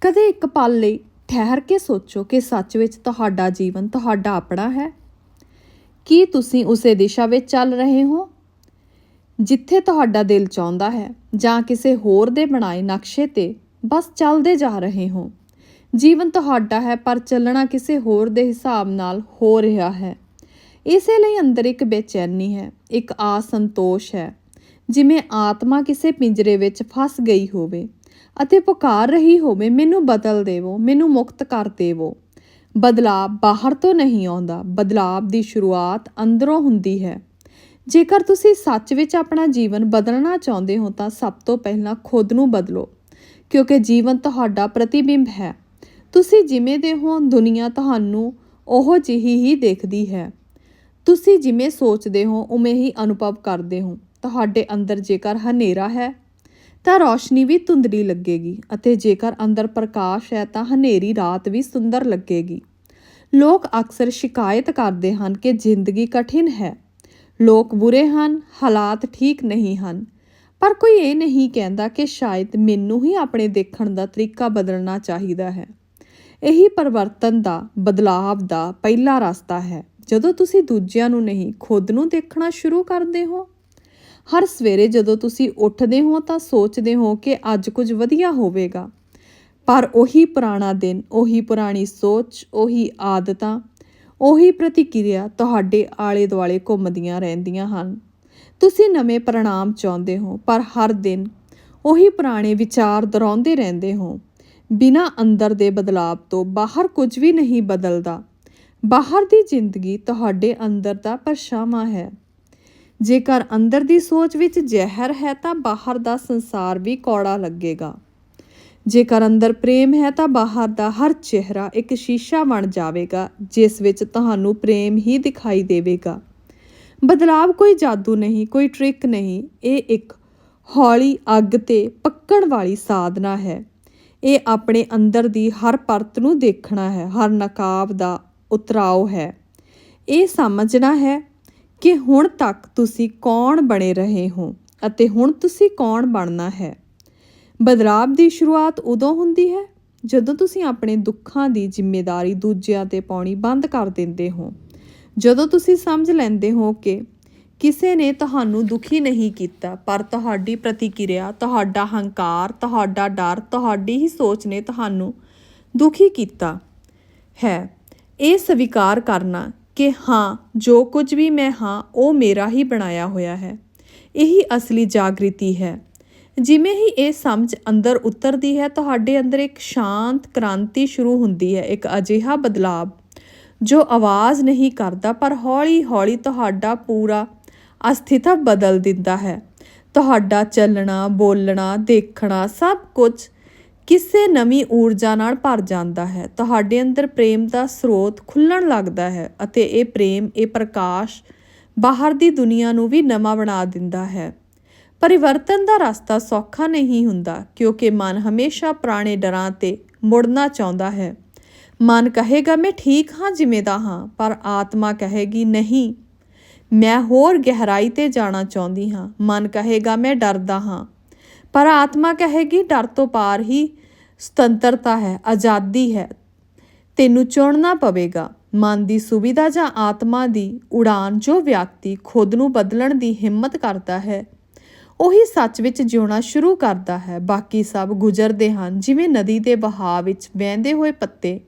ਕਦੇ ਇੱਕ ਪਲ ਲਈ ਠਹਿਰ ਕੇ ਸੋਚੋ ਕਿ ਸੱਚ ਵਿੱਚ ਤੁਹਾਡਾ ਜੀਵਨ ਤੁਹਾਡਾ ਆਪਣਾ ਹੈ। ਕੀ ਤੁਸੀਂ ਉਸੇ ਦਿਸ਼ਾ ਵਿੱਚ ਚੱਲ ਰਹੇ ਹੋ? ਜਿੱਥੇ ਤੁਹਾਡਾ ਦਿਲ ਚਾਹੁੰਦਾ ਹੈ ਜਾਂ ਕਿਸੇ ਹੋਰ ਦੇ ਬਣਾਏ ਨਕਸ਼ੇ ਤੇ ਬਸ ਚੱਲਦੇ ਜਾ ਰਹੇ ਹੋ। ਜੀਵਨ ਤੁਹਾਡਾ ਹੈ ਪਰ ਚੱਲਣਾ ਕਿਸੇ ਹੋਰ ਦੇ ਹਿਸਾਬ ਨਾਲ ਹੋ ਰਿਹਾ ਹੈ। ਇਸੇ ਲਈ ਅੰਦਰ ਇੱਕ ਬੇਚੈਨੀ ਹੈ, ਇੱਕ ਅਸੰਤੋਸ਼ ਹੈ, ਜਿਵੇਂ ਆਤਮਾ ਕਿਸੇ ਪਿੰਜਰੇ ਵਿੱਚ ਫਸ ਗਈ ਹੋਵੇ। ਅਤੇ ਪੁਕਾਰ ਰਹੀ ਹੋਵੇ, ਮੈਨੂੰ ਬਦਲ ਦੇਵੋ, ਮੈਨੂੰ ਮੁਕਤ ਕਰ ਦੇਵੋ। ਬਦਲਾਅ ਬਾਹਰ ਤੋਂ ਨਹੀਂ ਆਉਂਦਾ ਬਦਲਾਅ ਦੀ ਸ਼ੁਰੂਆਤ ਅੰਦਰੋਂ ਹੁੰਦੀ ਹੈ। ਜੇਕਰ ਤੁਸੀਂ ਸੱਚ ਵਿੱਚ ਆਪਣਾ ਜੀਵਨ ਬਦਲਣਾ ਚਾਹੁੰਦੇ ਹੋ, ਤਾਂ ਸਭ ਤੋਂ ਪਹਿਲਾਂ ਖੁਦ ਨੂੰ ਬਦਲੋ, ਕਿਉਂਕਿ ਜੀਵਨ ਤੁਹਾਡਾ ਪ੍ਰਤੀਬਿੰਬ ਹੈ। ਤੁਸੀਂ ਜਿਵੇਂ ਦੇ ਹੋ, ਦੁਨੀਆ ਤੁਹਾਨੂੰ ਉਹ ਜਿਹੀ ਹੀ ਦੇਖਦੀ ਹੈ। ਤੁਸੀਂ ਜਿਵੇਂ ਸੋਚਦੇ ਹੋ, ਉਵੇਂ ਹੀ ਅਨੁਭਵ ਕਰਦੇ ਹੋ। ਤੁਹਾਡੇ ਅੰਦਰ ਜੇਕਰ ਹਨੇਰਾ ਹੈ ਤਾਂ ਰੌਸ਼ਨੀ ਵੀ ਧੁੰਦਲੀ ਲੱਗੇਗੀ ਅਤੇ ਜੇਕਰ ਅੰਦਰ ਪ੍ਰਕਾਸ਼ ਹੈ ਤਾਂ ਹਨੇਰੀ ਰਾਤ ਵੀ ਸੁੰਦਰ ਲੱਗੇਗੀ। ਲੋਕ ਅਕਸਰ ਸ਼ਿਕਾਇਤ ਕਰਦੇ ਹਨ ਕਿ ਜ਼ਿੰਦਗੀ ਕਠਿਨ ਹੈ। ਲੋਕ ਬੁਰੇ ਹਨ, ਹਾਲਾਤ ਠੀਕ ਨਹੀਂ ਹਨ। ਪਰ ਕੋਈ ਇਹ ਨਹੀਂ ਕਹਿੰਦਾ ਕਿ ਸ਼ਾਇਦ ਮੈਨੂੰ ਹੀ ਆਪਣੇ ਦੇਖਣ ਦਾ ਤਰੀਕਾ ਬਦਲਣਾ ਚਾਹੀਦਾ ਹੈ। ਇਹੀ ਪਰਿਵਰਤਨ ਦਾ, ਬਦਲਾਵ ਦਾ ਪਹਿਲਾ ਰਸਤਾ ਹੈ। ਜਦੋਂ ਤੁਸੀਂ ਦੂਜਿਆਂ ਨੂੰ ਨਹੀਂ, ਖੁਦ ਨੂੰ ਦੇਖਣਾ ਸ਼ੁਰੂ ਕਰਦੇ ਹੋ ਹਰ ਸਵੇਰੇ ਜਦੋਂ ਤੁਸੀਂ ਉੱਠਦੇ ਹੋ ਤਾਂ ਸੋਚਦੇ ਹੋ ਕਿ ਅੱਜ ਕੁਝ ਵਧੀਆ ਹੋਵੇਗਾ। ਪਰ ਉਹੀ ਪੁਰਾਣਾ ਦਿਨ, ਉਹੀ ਪੁਰਾਣੀ ਸੋਚ, ਉਹੀ ਆਦਤਾਂ, ਉਹੀ ਪ੍ਰਤੀਕਿਰਿਆ ਤੁਹਾਡੇ ਆਲੇ ਦੁਆਲੇ ਘੁੰਮਦੀਆਂ ਰਹਿੰਦੀਆਂ ਹਨ। ਤੁਸੀਂ ਨਵੇਂ ਪ੍ਰਣਾਮ ਚਾਹੁੰਦੇ ਹੋ, ਪਰ ਹਰ ਦਿਨ ਉਹੀ ਪੁਰਾਣੇ ਵਿਚਾਰ ਦੁਹਰਾਉਂਦੇ ਰਹਿੰਦੇ ਹੋ। ਬਿਨਾ ਅੰਦਰ ਦੇ ਬਦਲਾਅ ਤੋਂ ਬਾਹਰ ਕੁਝ ਵੀ ਨਹੀਂ ਬਦਲਦਾ। ਬਾਹਰ ਦੀ ਜ਼ਿੰਦਗੀ ਤੁਹਾਡੇ ਅੰਦਰ ਦਾ ਪਰਛਾਵਾਂ ਹੈ। ਜੇਕਰ ਅੰਦਰ ਦੀ ਸੋਚ ਵਿੱਚ ਜ਼ਹਿਰ ਹੈ ਤਾਂ ਬਾਹਰ ਦਾ ਸੰਸਾਰ ਵੀ ਕੌੜਾ ਲੱਗੇਗਾ। ਜੇਕਰ ਅੰਦਰ ਪ੍ਰੇਮ ਹੈ ਤਾਂ ਬਾਹਰ ਦਾ ਹਰ ਚਿਹਰਾ ਇੱਕ ਸ਼ੀਸ਼ਾ ਬਣ ਜਾਵੇਗਾ, ਜਿਸ ਵਿੱਚ ਤੁਹਾਨੂੰ ਪ੍ਰੇਮ ਹੀ ਦਿਖਾਈ ਦੇਵੇਗਾ। ਬਦਲਾਵ ਕੋਈ ਜਾਦੂ ਨਹੀਂ, ਕੋਈ ਟ੍ਰਿਕ ਨਹੀਂ, ਇਹ ਇੱਕ ਹੌਲੀ ਅੱਗ ਤੇ ਪੱਕਣ ਵਾਲੀ ਸਾਧਨਾ ਹੈ। ਇਹ ਆਪਣੇ ਅੰਦਰ ਦੀ ਹਰ ਪਰਤ ਨੂੰ ਦੇਖਣਾ ਹੈ, ਹਰ ਨਕਾਬ ਦਾ ਉਤਰਾਓ ਹੈ। ਇਹ ਸਮਝਣਾ ਹੈ ਕਿ ਹੁਣ ਤੱਕ ਤੁਸੀਂ ਕੌਣ ਬਣੇ ਰਹੇ ਹੋ ਅਤੇ ਹੁਣ ਤੁਸੀਂ ਕੌਣ ਬਣਨਾ ਹੈ? ਬਦਲਾਵ ਦੀ ਸ਼ੁਰੂਆਤ ਉਦੋਂ ਹੁੰਦੀ ਹੈ ਜਦੋਂ ਤੁਸੀਂ ਆਪਣੇ ਦੁੱਖਾਂ ਦੀ ਜ਼ਿੰਮੇਵਾਰੀ ਦੂਜਿਆਂ ਤੇ ਪਾਉਣੀ ਬੰਦ ਕਰ ਦਿੰਦੇ ਹੋ। ਜਦੋਂ ਤੁਸੀਂ ਸਮਝ ਲੈਂਦੇ ਹੋ ਕਿ ਕਿਸੇ ਨੇ ਤੁਹਾਨੂੰ ਦੁਖੀ ਨਹੀਂ ਕੀਤਾ, ਪਰ ਤੁਹਾਡੀ ਪ੍ਰਤੀਕਿਰਿਆ, ਤੁਹਾਡਾ ਹੰਕਾਰ, ਤੁਹਾਡਾ ਡਰ, ਤੁਹਾਡੀ ਹੀ ਸੋਚ ਨੇ ਤੁਹਾਨੂੰ ਦੁਖੀ ਕੀਤਾ ਹੈ, ਇਹ ਸਵੀਕਾਰ ਕਰਨਾ ਕਿ ਹਾਂ, ਜੋ ਕੁਝ ਵੀ ਮੈਂ ਹਾਂ, ਉਹ ਮੇਰਾ ਹੀ ਬਣਾਇਆ ਹੋਇਆ ਹੈ। ਇਹੀ ਅਸਲੀ ਜਾਗ੍ਰਿਤੀ ਹੈ। ਜਿਵੇਂ ਹੀ ਇਹ ਸਮਝ ਅੰਦਰ ਉਤਰਦੀ ਹੈ, ਤੁਹਾਡੇ ਅੰਦਰ ਇੱਕ ਸ਼ਾਂਤ ਕ੍ਰਾਂਤੀ ਸ਼ੁਰੂ ਹੁੰਦੀ ਹੈ, ਇੱਕ ਅਜਿਹਾ ਬਦਲਾਵ ਜੋ ਆਵਾਜ਼ ਨਹੀਂ ਕਰਦਾ, ਪਰ ਹੌਲੀ-ਹੌਲੀ ਤੁਹਾਡਾ ਪੂਰਾ ਅਸਥਿਤਾ ਬਦਲ ਦਿੰਦਾ ਹੈ। ਤੁਹਾਡਾ ਚੱਲਣਾ, ਬੋਲਣਾ, ਦੇਖਣਾ ਸਭ ਕੁਝ ਕਿਸੇ ਨਵੀਂ ਊਰਜਾ ਨਾਲ ਭਰ ਜਾਂਦਾ ਹੈ। ਤੁਹਾਡੇ ਅੰਦਰ ਪ੍ਰੇਮ ਦਾ ਸਰੋਤ ਖੁੱਲਣ ਲੱਗਦਾ ਹੈ ਅਤੇ ਇਹ ਪ੍ਰੇਮ, ਇਹ ਪ੍ਰਕਾਸ਼ ਬਾਹਰ ਦੀ ਦੁਨੀਆ ਨੂੰ ਵੀ ਨਵਾਂ ਬਣਾ ਦਿੰਦਾ ਹੈ। ਪਰਿਵਰਤਨ ਦਾ ਰਸਤਾ ਸੌਖਾ ਨਹੀਂ ਹੁੰਦਾ, ਕਿਉਂਕਿ ਮਨ ਹਮੇਸ਼ਾ ਪੁਰਾਣੇ ਡਰਾਂ ਤੇ ਮੁੜਨਾ ਚਾਹੁੰਦਾ ਹੈ। ਮਨ ਕਹੇਗਾ, ਮੈਂ ਠੀਕ ਹਾਂ ਜਿਵੇਂ ਦਾ ਹਾਂ, ਪਰ ਆਤਮਾ ਕਹੇਗੀ, ਨਹੀਂ, ਮੈਂ ਹੋਰ ਗਹਿਰਾਈ ਤੇ ਜਾਣਾ ਚਾਹੁੰਦੀ ਹਾਂ। ਮਨ ਕਹੇਗਾ, ਮੈਂ ਡਰਦਾ ਹਾਂ। ਪਰ ਆਤਮਾ ਕਹੇਗੀ, ਡਰ ਤੋਂ ਪਾਰ ਹੀ ਸੁਤੰਤਰਤਾ ਹੈ, ਆਜ਼ਾਦੀ ਹੈ। ਤੈਨੂੰ ਚੁਣਨਾ ਪਵੇਗਾ। ਮਨ ਦੀ ਸੁਵਿਧਾ ਜਾਂ ਆਤਮਾ ਦੀ ਉਡਾਨ ਜੋ ਵਿਅਕਤੀ ਖੁਦ ਨੂੰ ਬਦਲਣ ਦੀ ਹਿੰਮਤ ਕਰਦਾ ਹੈ, ਉਹੀ ਸੱਚ ਵਿੱਚ ਜਿਉਣਾ ਸ਼ੁਰੂ ਕਰਦਾ ਹੈ। ਬਾਕੀ ਸਭ ਗੁਜ਼ਰਦੇ ਹਨ, ਜਿਵੇਂ ਨਦੀ ਦੇ ਵਹਾਅ ਵਿੱਚ ਵਹਿੰਦੇ ਹੋਏ ਪੱਤੇ।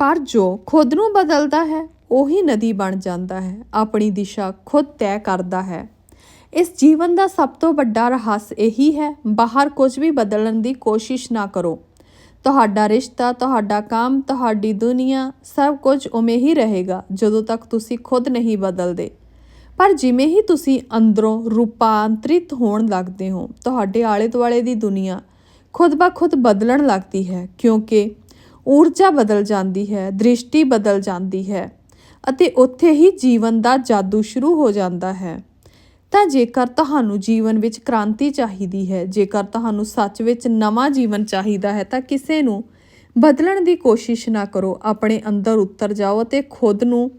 ਪਰ ਜੋ ਖੁਦ ਨੂੰ ਬਦਲਦਾ ਹੈ, ਉਹੀ ਨਦੀ ਬਣ ਜਾਂਦਾ ਹੈ। ਆਪਣੀ ਦਿਸ਼ਾ ਖੁਦ ਤੈਅ ਕਰਦਾ ਹੈ। ਇਸ ਜੀਵਨ ਦਾ ਸਭ ਤੋਂ ਵੱਡਾ ਰਹੱਸ ਇਹੀ ਹੈ, ਬਾਹਰ ਕੁਝ ਵੀ ਬਦਲਣ ਦੀ ਕੋਸ਼ਿਸ਼ ਨਾ ਕਰੋ। ਤੁਹਾਡਾ ਰਿਸ਼ਤਾ, ਤੁਹਾਡਾ ਕੰਮ, ਤੁਹਾਡੀ ਦੁਨੀਆ, ਸਭ ਕੁਝ ਉਵੇਂ ਹੀ ਰਹੇਗਾ ਜਦੋਂ ਤੱਕ ਤੁਸੀਂ ਖੁਦ ਨਹੀਂ ਬਦਲਦੇ। ਪਰ ਜਿਵੇਂ ਹੀ ਤੁਸੀਂ ਅੰਦਰੋਂ ਰੂਪਾਂਤਰਿਤ ਹੋਣ ਲੱਗਦੇ ਹੋ, ਤੁਹਾਡੇ ਆਲੇ ਦੁਆਲੇ ਦੀ ਦੁਨੀਆ ਖੁਦ ਬਾ ਖੁਦ ਬਦਲਣ ਲੱਗਦੀ ਹੈ ਕਿਉਂਕਿ ਊਰਜਾ ਬਦਲ ਜਾਂਦੀ ਹੈ, ਦ੍ਰਿਸ਼ਟੀ ਬਦਲ ਜਾਂਦੀ ਹੈ ਅਤੇ ਉੱਥੇ ਹੀ ਜੀਵਨ ਦਾ ਜਾਦੂ ਸ਼ੁਰੂ ਹੋ ਜਾਂਦਾ ਹੈ। ਤਾਂ ਜੇਕਰ ਤੁਹਾਨੂੰ ਜੀਵਨ ਵਿੱਚ ਕ੍ਰਾਂਤੀ ਚਾਹੀਦੀ ਹੈ, ਜੇਕਰ ਤੁਹਾਨੂੰ ਸੱਚ ਵਿੱਚ ਨਵਾਂ ਜੀਵਨ ਚਾਹੀਦਾ ਹੈ, ਤਾਂ ਕਿਸੇ ਨੂੰ ਬਦਲਣ ਦੀ ਕੋਸ਼ਿਸ਼ ਨਾ ਕਰੋ। ਆਪਣੇ ਅੰਦਰ ਉਤਰ ਜਾਓ ਅਤੇ ਖੁਦ ਨੂੰ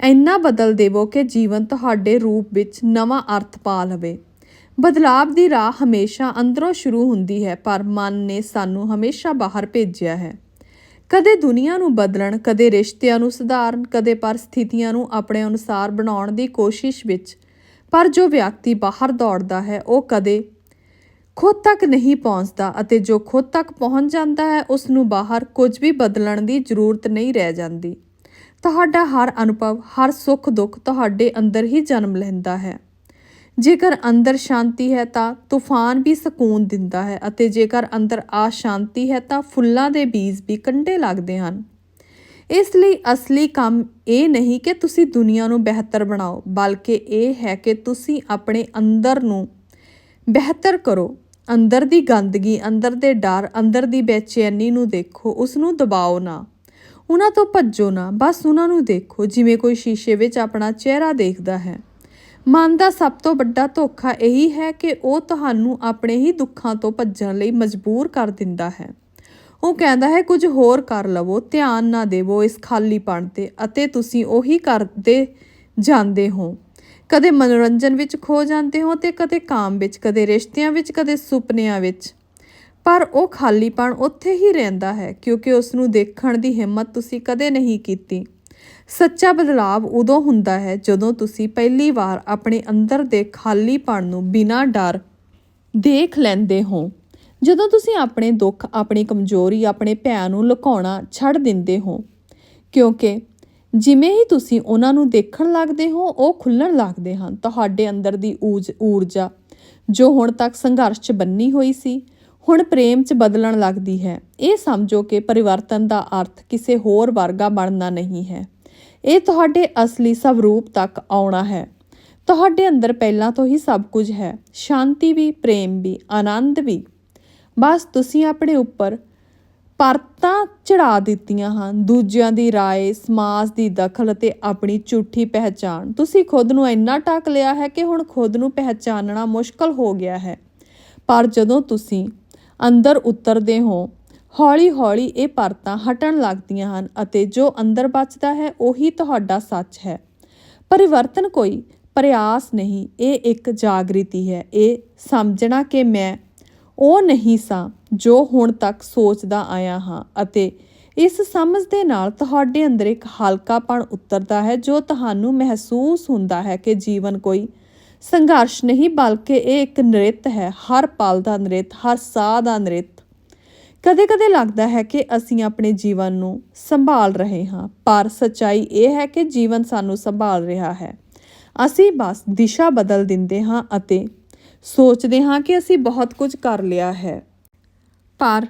ਇੰਨਾ ਬਦਲ ਦੇਵੋ ਕਿ ਜੀਵਨ ਤੁਹਾਡੇ ਰੂਪ ਵਿੱਚ ਨਵਾਂ ਅਰਥ ਪਾ ਲਵੇ। ਬਦਲਾਵ ਦੀ ਰਾਹ ਹਮੇਸ਼ਾ ਅੰਦਰੋਂ ਸ਼ੁਰੂ ਹੁੰਦੀ ਹੈ, ਪਰ ਮਨ ਨੇ ਸਾਨੂੰ ਹਮੇਸ਼ਾ ਬਾਹਰ ਭੇਜਿਆ ਹੈ। ਕਦੇ ਦੁਨੀਆ ਨੂੰ ਬਦਲਣ, ਕਦੇ ਰਿਸ਼ਤਿਆਂ ਨੂੰ ਸੁਧਾਰਨ, ਕਦੇ ਪਰਿਸਥਿਤੀਆਂ ਨੂੰ ਆਪਣੇ ਅਨੁਸਾਰ ਬਣਾਉਣ ਦੀ ਕੋਸ਼ਿਸ਼ ਵਿੱਚ ਪਰ ਜੋ ਵਿਅਕਤੀ ਬਾਹਰ ਦੌੜਦਾ ਹੈ, ਉਹ ਕਦੇ ਖੁਦ ਤੱਕ ਨਹੀਂ ਪਹੁੰਚਦਾ ਅਤੇ ਜੋ ਖੁਦ ਤੱਕ ਪਹੁੰਚ ਜਾਂਦਾ ਹੈ ਉਸ ਨੂੰ ਬਾਹਰ ਕੁਝ ਵੀ ਬਦਲਣ ਦੀ ਜ਼ਰੂਰਤ ਨਹੀਂ ਰਹਿ ਜਾਂਦੀ। ਤੁਹਾਡਾ ਹਰ ਅਨੁਭਵ, ਹਰ ਸੁੱਖ ਦੁੱਖ ਤੁਹਾਡੇ ਅੰਦਰ ਹੀ ਜਨਮ ਲੈਂਦਾ ਹੈ। ਜੇਕਰ ਅੰਦਰ ਸ਼ਾਂਤੀ ਹੈ ਤਾਂ ਤੂਫਾਨ ਵੀ ਸਕੂਨ ਦਿੰਦਾ ਹੈ ਅਤੇ ਜੇਕਰ ਅੰਦਰ ਆ ਸ਼ਾਂਤੀ ਹੈ ਤਾਂ ਫੁੱਲਾਂ ਦੇ ਬੀਜ ਵੀ ਕੰਡੇ ਲੱਗਦੇ ਹਨ। ਇਸ ਲਈ ਅਸਲੀ ਕੰਮ ਇਹ ਨਹੀਂ ਕਿ ਤੁਸੀਂ ਦੁਨੀਆ ਨੂੰ ਬਿਹਤਰ ਬਣਾਓ, ਬਲਕਿ ਇਹ ਹੈ ਕਿ ਤੁਸੀਂ ਆਪਣੇ ਅੰਦਰ ਨੂੰ ਬਿਹਤਰ ਕਰੋ। ਅੰਦਰ ਦੀ ਗੰਦਗੀ, ਅੰਦਰ ਦੇ ਡਰ, ਅੰਦਰ ਦੀ ਬੇਚੈਨੀ ਨੂੰ ਦੇਖੋ ਉਸ ਨੂੰ ਦਬਾਓ ਨਾ। ਉਹਨਾਂ ਤੋਂ ਭੱਜੋ ਨਾ। ਬਸ ਉਹਨਾਂ ਨੂੰ ਦੇਖੋ, ਜਿਵੇਂ ਕੋਈ ਸ਼ੀਸ਼ੇ ਵਿੱਚ ਆਪਣਾ ਚਿਹਰਾ ਦੇਖਦਾ ਹੈ। ਮਨ ਦਾ ਸਭ ਤੋਂ ਵੱਡਾ ਧੋਖਾ ਇਹੀ ਹੈ ਕਿ ਉਹ ਤੁਹਾਨੂੰ ਆਪਣੇ ਹੀ ਦੁੱਖਾਂ ਤੋਂ ਭੱਜਣ ਲਈ ਮਜਬੂਰ ਕਰ ਦਿੰਦਾ ਹੈ। ਉਹ ਕਹਿੰਦਾ ਹੈ, ਕੁਝ ਹੋਰ ਕਰ ਲਵੋ, ਧਿਆਨ ਨਾ ਦੇਵੋ ਇਸ ਖਾਲੀਪਣ ਤੇ ਅਤੇ ਤੁਸੀਂ ਉਹੀ ਕਰਦੇ ਜਾਂਦੇ ਹੋ। ਕਦੇ ਮਨੋਰੰਜਨ ਵਿੱਚ ਖੋ ਜਾਂਦੇ ਹੋ ਤੇ ਕਦੇ ਕਾਮ ਵਿੱਚ, ਕਦੇ ਰਿਸ਼ਤਿਆਂ ਵਿੱਚ, ਕਦੇ ਸੁਪਨਿਆਂ ਵਿੱਚ। ਪਰ ਉਹ ਖਾਲੀਪਣ ਉੱਥੇ ਹੀ ਰਹਿੰਦਾ ਹੈ, ਕਿਉਂਕਿ ਉਸ ਨੂੰ ਦੇਖਣ ਦੀ ਹਿੰਮਤ ਤੁਸੀਂ ਕਦੇ ਨਹੀਂ ਕੀਤੀ। ਸੱਚਾ ਬਦਲਾਵ ਉਦੋਂ ਹੁੰਦਾ ਹੈ ਜਦੋਂ ਤੁਸੀਂ ਪਹਿਲੀ ਵਾਰ ਆਪਣੇ ਅੰਦਰ ਦੇ ਖਾਲੀਪਣ ਨੂੰ ਬਿਨਾਂ ਡਰ ਦੇਖ ਲੈਂਦੇ ਹੋ। ਜਦੋਂ ਤੁਸੀਂ ਆਪਣੇ ਦੁੱਖ, ਆਪਣੀ ਕਮਜ਼ੋਰੀ, ਆਪਣੇ ਭੈਣ ਨੂੰ ਲੁਕਾਉਣਾ ਛੱਡ ਦਿੰਦੇ ਹੋ, ਕਿਉਂਕਿ ਜਿਵੇਂ ਹੀ ਤੁਸੀਂ ਉਹਨਾਂ ਨੂੰ ਦੇਖਣ ਲੱਗਦੇ ਹੋ, ਉਹ ਖੁੱਲਣ ਲੱਗਦੇ ਹਨ। ਤੁਹਾਡੇ ਅੰਦਰ ਦੀ ਊਜ, ਊਰਜਾ ਜੋ ਹੁਣ ਤੱਕ ਸੰਘਰਸ਼ 'ਚ ਬੰਨੀ ਹੋਈ ਸੀ, ਹੁਣ ਪ੍ਰੇਮ 'ਚ ਬਦਲਣ ਲੱਗਦੀ ਹੈ। ਇਹ ਸਮਝੋ ਕਿ ਪਰਿਵਰਤਨ ਦਾ ਅਰਥ ਕਿਸੇ ਹੋਰ ਵਰਗਾ ਬਣਨਾ ਨਹੀਂ ਹੈ। ਇਹ ਤੁਹਾਡੇ ਅਸਲੀ ਸਵਰੂਪ ਤੱਕ ਆਉਣਾ ਹੈ। ਤੁਹਾਡੇ ਅੰਦਰ ਪਹਿਲਾਂ ਤੋਂ ਹੀ ਸਭ ਕੁਝ ਹੈ। ਸ਼ਾਂਤੀ ਵੀ, ਪ੍ਰੇਮ ਵੀ, ਆਨੰਦ ਵੀ। ਬਸ ਤੁਸੀਂ ਆਪਣੇ ਉੱਪਰ ਪਰਤਾਂ ਚੜਾ ਦਿੱਤੀਆਂ ਹਨ। ਦੂਜਿਆਂ ਦੀ ਰਾਏ, ਸਮਾਜ ਦੀ ਦਖਲ ਅਤੇ ਆਪਣੀ ਝੂਠੀ ਪਹਿਚਾਣ। ਤੁਸੀਂ ਖੁਦ ਨੂੰ ਇੰਨਾ ਟਾਕ ਲਿਆ ਹੈ ਕਿ ਹੁਣ ਖੁਦ ਨੂੰ ਪਹਿਚਾਨਣਾ ਮੁਸ਼ਕਲ ਹੋ ਗਿਆ ਹੈ। ਪਰ ਜਦੋਂ ਤੁਸੀਂ ਅੰਦਰ ਉਤਰਦੇ ਹੋ, ਹੌਲੀ-ਹੌਲੀ ਇਹ ਪਰਤਾਂ ਹਟਣ ਲੱਗਦੀਆਂ ਹਨ ਅਤੇ ਜੋ ਅੰਦਰ ਬਚਦਾ ਹੈ, ਉਹੀ ਤੁਹਾਡਾ ਸੱਚ ਹੈ। ਪਰਿਵਰਤਨ ਕੋਈ ਪ੍ਰਯਾਸ ਨਹੀਂ, ਇਹ ਇੱਕ ਜਾਗ੍ਰਿਤੀ ਹੈ। ਇਹ ਸਮਝਣਾ ਕਿ ਮੈਂ ਉਹ ਨਹੀਂ ਸਾਂ ਜੋ ਹੁਣ ਤੱਕ ਸੋਚਦਾ ਆਇਆ ਹਾਂ ਅਤੇ ਇਸ ਸਮਝ ਦੇ ਨਾਲ ਤੁਹਾਡੇ ਅੰਦਰ ਇੱਕ ਹਲਕਾਪਣ ਉਤਰਦਾ ਹੈ ਜੋ ਤੁਹਾਨੂੰ ਮਹਿਸੂਸ ਹੁੰਦਾ ਹੈ ਕਿ ਜੀਵਨ ਕੋਈ ਸੰਘਰਸ਼ ਨਹੀਂ, ਬਲਕਿ ਇਹ ਇੱਕ ਨ੍ਰਿਤ ਹੈ। ਹਰ ਪਲ ਦਾ ਨ੍ਰਿਤ, ਹਰ ਸਾਹ ਦਾ ਨ੍ਰਿਤ। ਕਦੇ-ਕਦੇ ਲੱਗਦਾ ਹੈ ਕਿ ਅਸੀਂ ਆਪਣੇ ਜੀਵਨ ਨੂੰ ਸੰਭਾਲ ਰਹੇ ਹਾਂ, ਪਰ ਸੱਚਾਈ ਇਹ ਹੈ ਕਿ ਜੀਵਨ ਸਾਨੂੰ ਸੰਭਾਲ ਰਿਹਾ ਹੈ। ਅਸੀਂ ਬਸ ਦਿਸ਼ਾ ਬਦਲ ਦਿੰਦੇ ਹਾਂ ਅਤੇ ਸੋਚਦੇ ਹਾਂ ਕਿ ਅਸੀਂ ਬਹੁਤ ਕੁਝ ਕਰ ਲਿਆ ਹੈ। ਪਰ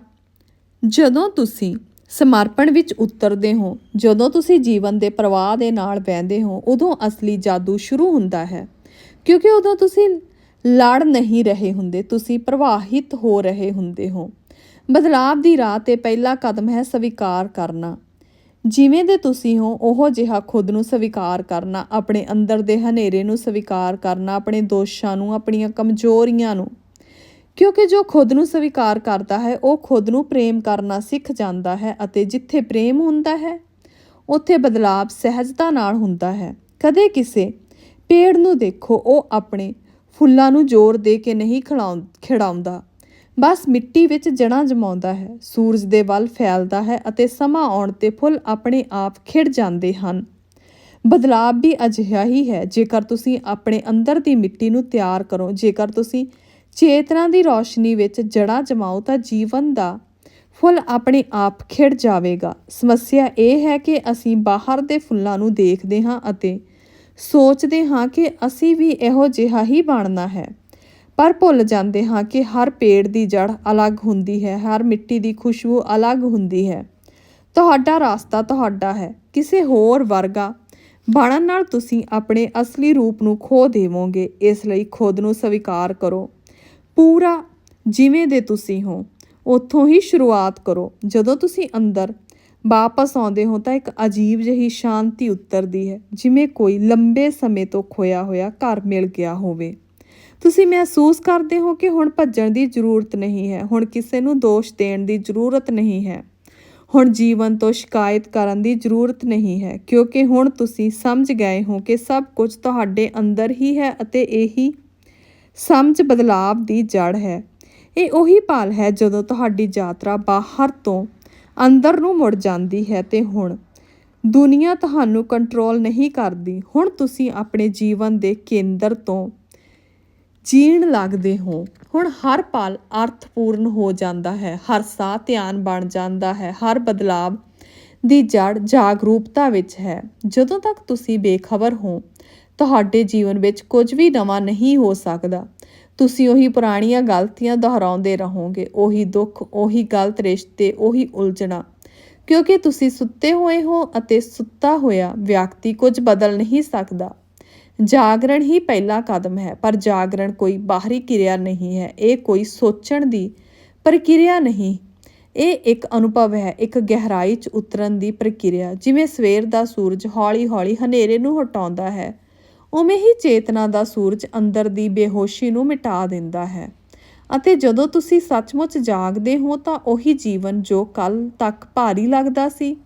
ਜਦੋਂ ਤੁਸੀਂ ਸਮਰਪਣ ਵਿੱਚ ਉਤਰਦੇ ਹੋ, ਜਦੋਂ ਤੁਸੀਂ ਜੀਵਨ ਦੇ ਪ੍ਰਵਾਹ ਦੇ ਨਾਲ ਵਹਿੰਦੇ ਹੋ, ਉਦੋਂ ਅਸਲੀ ਜਾਦੂ ਸ਼ੁਰੂ ਹੁੰਦਾ ਹੈ। ਕਿਉਂਕਿ ਉਦੋਂ ਤੁਸੀਂ ਲੜ ਨਹੀਂ ਰਹੇ ਹੁੰਦੇ, ਤੁਸੀਂ ਪ੍ਰਵਾਹਿਤ ਹੋ ਰਹੇ ਹੁੰਦੇ ਹੋ। ਬਦਲਾਵ ਦੀ ਰਾਹ ਤੇ ਪਹਿਲਾ ਕਦਮ ਹੈ ਸਵੀਕਾਰ ਕਰਨਾ। ਜਿਵੇਂ ਦੇ ਤੁਸੀਂ ਹੋ, ਉਹ ਜਿਹਾ ਖੁਦ ਨੂੰ ਸਵੀਕਾਰ ਕਰਨਾ, ਆਪਣੇ ਅੰਦਰ ਦੇ ਹਨੇਰੇ ਨੂੰ ਸਵੀਕਾਰ ਕਰਨਾ, ਆਪਣੇ ਦੋਸ਼ਾਂ ਨੂੰ, ਆਪਣੀਆਂ ਕਮਜ਼ੋਰੀਆਂ ਨੂੰ। ਕਿਉਂਕਿ ਜੋ ਖੁਦ ਨੂੰ ਸਵੀਕਾਰ ਕਰਦਾ ਹੈ, ਉਹ ਖੁਦ ਨੂੰ ਪ੍ਰੇਮ ਕਰਨਾ ਸਿੱਖ ਜਾਂਦਾ ਹੈ ਅਤੇ ਜਿੱਥੇ ਪ੍ਰੇਮ ਹੁੰਦਾ ਹੈ, ਉੱਥੇ ਬਦਲਾਵ ਸਹਿਜਤਾ ਨਾਲ ਹੁੰਦਾ ਹੈ। ਕਦੇ ਕਿਸੇ ਪੇੜ ਨੂੰ ਦੇਖੋ, ਉਹ ਆਪਣੇ ਫੁੱਲਾਂ ਨੂੰ ਜ਼ੋਰ ਦੇ ਕੇ ਨਹੀਂ ਖਿਲਾਉਂ, ਖਿੜਾਉਂਦਾ। ਬਸ ਮਿੱਟੀ ਵਿੱਚ ਜੜਾਂ ਜਮਾਉਂਦਾ ਹੈ, ਸੂਰਜ ਦੇ ਵੱਲ ਫੈਲਦਾ ਹੈ ਅਤੇ ਸਮਾਂ ਆਉਣ ਤੇ ਫੁੱਲ ਆਪਣੇ ਆਪ ਖਿੜ ਜਾਂਦੇ ਹਨ। ਬਦਲਾਵ ਵੀ ਅਜਿਹਾ ਹੀ ਹੈ, ਜੇਕਰ ਤੁਸੀਂ ਆਪਣੇ ਅੰਦਰ ਦੀ ਮਿੱਟੀ ਨੂੰ ਤਿਆਰ ਕਰੋ, ਜੇਕਰ ਤੁਸੀਂ ਚੇਤਨਾ ਦੀ ਰੌਸ਼ਨੀ ਵਿੱਚ ਜੜਾਂ ਜਮਾਓ ਤਾਂ ਜੀਵਨ ਦਾ ਫੁੱਲ ਆਪਣੇ ਆਪ ਖਿੜ ਜਾਵੇਗਾ। ਸਮੱਸਿਆ ਇਹ ਹੈ ਕਿ ਅਸੀਂ ਬਾਹਰ ਦੇ ਫੁੱਲਾਂ ਨੂੰ ਦੇਖਦੇ ਹਾਂ ਅਤੇ ਸੋਚਦੇ ਹਾਂ ਕਿ ਅਸੀਂ ਵੀ ਇਹੋ ਜਿਹਾ ਹੀ ਬਣਨਾ ਹੈ। ਪਰ ਭੁੱਲ ਜਾਂਦੇ ਹਾਂ ਕਿ ਹਰ ਪੇੜ ਦੀ ਜੜ ਅਲੱਗ ਹੁੰਦੀ ਹੈ, ਹਰ ਮਿੱਟੀ ਦੀ ਖੁਸ਼ਬੂ ਅਲੱਗ ਹੁੰਦੀ ਹੈ। ਤੁਹਾਡਾ ਰਸਤਾ ਤੁਹਾਡਾ ਹੈ, ਕਿਸੇ ਹੋਰ ਵਰਗਾ। ਬਣਨ ਨਾਲ ਤੁਸੀਂ ਆਪਣੇ ਅਸਲੀ ਰੂਪ ਨੂੰ ਖੋ ਦੇਵੋਗੇ, ਇਸ ਲਈ ਖੁਦ ਨੂੰ ਸਵੀਕਾਰ ਕਰੋ। ਪੂਰਾ ਜਿਵੇਂ ਦੇ ਤੁਸੀਂ ਹੋ, ਉੱਥੋਂ ਹੀ ਸ਼ੁਰੂਆਤ ਕਰੋ। ਜਦੋਂ ਤੁਸੀਂ ਅੰਦਰ ਵਾਪਸ ਆਉਂਦੇ ਹੋ ਤਾਂ ਇੱਕ ਅਜੀਬ ਜਿਹੀ ਸ਼ਾਂਤੀ ਉਤਰਦੀ ਹੈ, ਜਿਵੇਂ ਕੋਈ ਲੰਬੇ ਸਮੇਂ ਤੋਂ ਖੋਇਆ ਹੋਇਆ ਘਰ ਮਿਲ ਗਿਆ ਹੋਵੇ। ਤੁਸੀਂ ਮਹਿਸੂਸ ਕਰਦੇ ਹੋ ਕਿ ਹੁਣ ਭੱਜਣ ਦੀ ਜ਼ਰੂਰਤ ਨਹੀਂ ਹੈ, ਹੁਣ ਕਿਸੇ ਨੂੰ ਦੋਸ਼ ਦੇਣ ਦੀ ਜ਼ਰੂਰਤ ਨਹੀਂ ਹੈ। ਹੁਣ ਜੀਵਨ ਤੋਂ ਸ਼ਿਕਾਇਤ ਕਰਨ ਦੀ ਜ਼ਰੂਰਤ ਨਹੀਂ ਹੈ, ਕਿਉਂਕਿ ਹੁਣ ਤੁਸੀਂ ਸਮਝ ਗਏ ਹੋ ਕਿ ਸਭ ਕੁਝ ਤੁਹਾਡੇ ਅੰਦਰ ਹੀ ਹੈ ਅਤੇ ਇਹੀ ਸਮਝ ਬਦਲਾਵ ਦੀ ਜੜ ਹੈ। ਇਹ ਉਹੀ ਪਲ ਹੈ ਜਦੋਂ ਤੁਹਾਡੀ ਯਾਤਰਾ ਬਾਹਰ ਤੋਂ ਅੰਦਰ ਨੂੰ ਮੁੜ ਜਾਂਦੀ ਹੈ ਤੇ ਹੁਣ ਦੁਨੀਆ ਤੁਹਾਨੂੰ ਕੰਟਰੋਲ ਨਹੀਂ ਕਰਦੀ। ਹੁਣ ਤੁਸੀਂ ਆਪਣੇ ਜੀਵਨ ਦੇ ਕੇਂਦਰ ਤੋਂ ਜੀਣ ਲੱਗਦੇ ਹੋ। ਹੁਣ ਹਰ ਪਲ ਅਰਥਪੂਰਨ ਹੋ ਜਾਂਦਾ ਹੈ। ਹਰ ਸਾਹ ਧਿਆਨ ਬਣ ਜਾਂਦਾ ਹੈ। ਹਰ ਬਦਲਾਵ ਦੀ ਜੜ ਜਾਗਰੂਕਤਾ ਵਿੱਚ ਹੈ। ਜਦੋਂ ਤੱਕ ਤੁਸੀਂ ਬੇਖਬਰ ਹੋ, ਤੁਹਾਡੇ ਜੀਵਨ ਵਿੱਚ ਕੁਝ ਵੀ ਨਵਾਂ ਨਹੀਂ ਹੋ ਸਕਦਾ। ਤੁਸੀਂ ਉਹੀ ਪੁਰਾਣੀਆਂ ਗਲਤੀਆਂ ਦੁਹਰਾਉਂਦੇ ਰਹੋਗੇ। ਉਹੀ ਦੁੱਖ, ਉਹੀ ਗਲਤ ਰਿਸ਼ਤੇ, ਉਹੀ ਉਲਝਣਾ। ਕਿਉਂਕਿ ਤੁਸੀਂ ਸੁੱਤੇ ਹੋਏ ਹੋ ਅਤੇ ਸੁੱਤਾ ਹੋਇਆ ਵਿਅਕਤੀ ਕੁਝ ਬਦਲ ਨਹੀਂ ਸਕਦਾ। ਜਾਗਰਣ ਹੀ ਪਹਿਲਾ ਕਦਮ ਹੈ, ਪਰ ਜਾਗਰਣ ਕੋਈ ਬਾਹਰੀ ਕਿਰਿਆ ਨਹੀਂ ਹੈ, ਇਹ ਕੋਈ ਸੋਚਣ ਦੀ ਪ੍ਰਕਿਰਿਆ ਨਹੀਂ। ਇਹ ਇੱਕ ਅਨੁਭਵ ਹੈ, ਇੱਕ ਗਹਿਰਾਈ 'ਚ ਉਤਰਨ ਦੀ ਪ੍ਰਕਿਰਿਆ, ਜਿਵੇਂ ਸਵੇਰ ਦਾ ਸੂਰਜ ਹੌਲੀ-ਹੌਲੀ ਹਨੇਰੇ ਨੂੰ ਹਟਾਉਂਦਾ ਹੈ, ਉਵੇਂ ਹੀ ਚੇਤਨਾ ਦਾ ਸੂਰਜ ਅੰਦਰ ਦੀ ਬੇਹੋਸ਼ੀ ਨੂੰ ਮਿਟਾ ਦਿੰਦਾ ਹੈ। ਅਤੇ ਜਦੋਂ ਤੁਸੀਂ ਸੱਚਮੁੱਚ ਜਾਗਦੇ ਹੋ, ਤਾਂ ਉਹੀ ਜੀਵਨ ਜੋ ਕੱਲ ਤੱਕ ਭਾਰੀ ਲੱਗਦਾ ਸੀ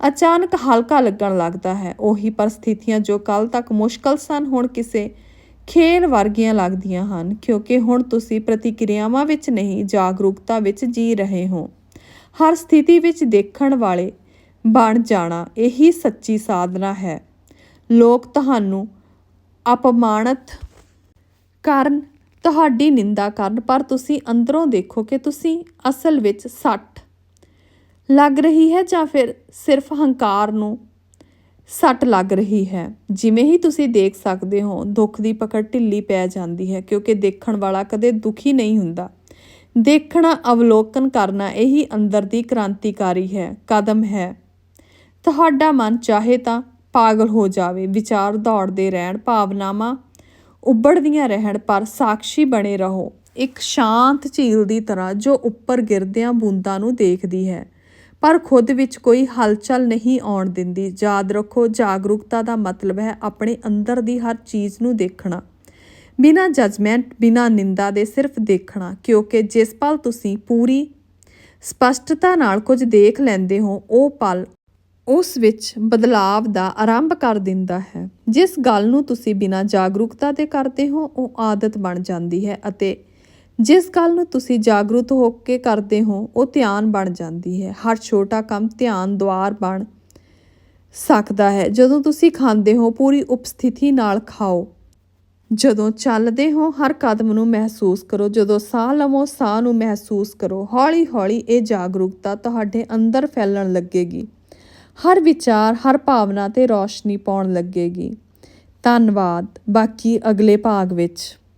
ਅਚਾਨਕ ਹਲਕਾ ਲੱਗਣ ਲੱਗਦਾ ਹੈ। ਉਹੀ ਪਰਿਸਥਿਤੀਆਂ ਜੋ ਕੱਲ ਤੱਕ ਮੁਸ਼ਕਲ ਸਨ, ਹੁਣ ਕਿਸੇ ਖੇਲ ਵਰਗੀਆਂ ਲੱਗਦੀਆਂ ਹਨ, ਕਿਉਂਕਿ ਹੁਣ ਤੁਸੀਂ ਪ੍ਰਤੀਕਿਰਿਆਵਾਂ ਵਿੱਚ ਨਹੀਂ, ਜਾਗਰੂਕਤਾ ਵਿੱਚ ਜੀ ਰਹੇ ਹੋ। ਹਰ ਸਥਿਤੀ ਵਿੱਚ ਦੇਖਣ ਵਾਲੇ ਬਣ ਜਾਣਾ ਇਹੀ ਸੱਚੀ ਸਾਧਨਾ ਹੈ। ਲੋਕ ਤੁਹਾਨੂੰ ਅਪਮਾਨਿਤ ਕਰਨ, ਤੁਹਾਡੀ ਨਿੰਦਾ ਕਰਨ, ਪਰ ਤੁਸੀਂ ਅੰਦਰੋਂ ਦੇਖੋ ਕਿ ਤੁਸੀਂ ਅਸਲ ਵਿੱਚ ਸੱਟ ਲੱਗ ਰਹੀ ਹੈ ਜਾਂ ਫਿਰ ਸਿਰਫ ਹੰਕਾਰ ਨੂੰ ਸੱਟ ਲੱਗ ਰਹੀ ਹੈ? ਜਿਵੇਂ ਹੀ ਤੁਸੀਂ ਦੇਖ ਸਕਦੇ ਹੋ, ਦੁੱਖ ਦੀ ਪਕੜ ਢਿੱਲੀ ਪੈ ਜਾਂਦੀ ਹੈ ਕਿਉਂਕਿ ਦੇਖਣ ਵਾਲਾ ਕਦੇ ਦੁਖੀ ਨਹੀਂ ਹੁੰਦਾ। ਦੇਖਣਾ ਅਵਲੋਕਨ ਕਰਨਾ ਇਹੀ ਅੰਦਰ ਦੀ ਕ੍ਰਾਂਤੀਕਾਰੀ ਹੈ, ਕਦਮ ਹੈ। ਤੁਹਾਡਾ ਮਨ ਚਾਹੇ ਤਾਂ ਪਾਗਲ ਹੋ ਜਾਵੇ, ਵਿਚਾਰ ਦੌੜਦੇ ਰਹਿਣ, ਭਾਵਨਾਵਾਂ ਉੱਭੜਦੀਆਂ ਰਹਿਣ, ਪਰ ਸਾਖੀ ਬਣੇ ਰਹੋ। ਇੱਕ ਸ਼ਾਂਤ ਝੀਲ ਦੀ ਤਰ੍ਹਾਂ ਜੋ ਉੱਪਰ ਗਿਰਦਿਆਂ ਬੂੰਦਾਂ ਨੂੰ ਦੇਖਦੀ ਹੈ। ਪਰ ਖੁਦ ਵਿੱਚ ਕੋਈ ਹਲਚਲ ਨਹੀਂ ਆਉਣ ਦਿੰਦੀ। ਯਾਦ ਰੱਖੋ, ਜਾਗਰੂਕਤਾ ਦਾ ਮਤਲਬ ਹੈ ਆਪਣੇ ਅੰਦਰ ਦੀ ਹਰ ਚੀਜ਼ ਨੂੰ ਦੇਖਣਾ। ਬਿਨਾਂ ਜਜਮੈਂਟ ਬਿਨਾਂ ਨਿੰਦਾ ਦੇ ਸਿਰਫ ਦੇਖਣਾ, ਕਿਉਂਕਿ ਜਿਸ ਪਲ ਤੁਸੀਂ ਪੂਰੀ ਸਪਸ਼ਟਤਾ ਨਾਲ ਕੁਝ ਦੇਖ ਲੈਂਦੇ ਹੋ, ਉਹ ਪਲ ਉਸ ਵਿੱਚ ਬਦਲਾਵ ਦਾ ਆਰੰਭ ਕਰ ਦਿੰਦਾ ਹੈ। ਜਿਸ ਗੱਲ ਨੂੰ ਤੁਸੀਂ ਬਿਨਾਂ ਜਾਗਰੂਕਤਾ ਦੇ ਕਰਦੇ ਹੋ, ਉਹ ਆਦਤ ਬਣ ਜਾਂਦੀ ਹੈ ਅਤੇ ਜਿਸ ਗੱਲ ਨੂੰ ਤੁਸੀਂ ਜਾਗਰੂਕ ਹੋ ਕੇ ਕਰਦੇ ਹੋ, ਉਹ ਧਿਆਨ ਬਣ ਜਾਂਦੀ ਹੈ। ਹਰ ਛੋਟਾ ਕੰਮ ਧਿਆਨ ਦੁਆਰ ਬਣ ਸਕਦਾ ਹੈ। ਜਦੋਂ ਤੁਸੀਂ ਖਾਂਦੇ ਹੋ, ਪੂਰੀ ਉਪਸਥਿਤੀ ਨਾਲ ਖਾਓ। ਜਦੋਂ ਚੱਲਦੇ ਹੋ, ਹਰ ਕਦਮ ਨੂੰ ਮਹਿਸੂਸ ਕਰੋ। ਜਦੋਂ ਸਾਹ ਲਵੋ, ਸਾਹ ਨੂੰ ਮਹਿਸੂਸ ਕਰੋ। ਹੌਲੀ-ਹੌਲੀ ਇਹ ਜਾਗਰੂਕਤਾ ਤੁਹਾਡੇ ਅੰਦਰ ਫੈਲਣ ਲੱਗੇਗੀ। ਹਰ ਵਿਚਾਰ, ਹਰ ਭਾਵਨਾ ਤੇ ਰੌਸ਼ਨੀ ਪਾਉਣ ਲੱਗੇਗੀ। ਧੰਨਵਾਦ। ਬਾਕੀ ਅਗਲੇ ਭਾਗ ਵਿੱਚ।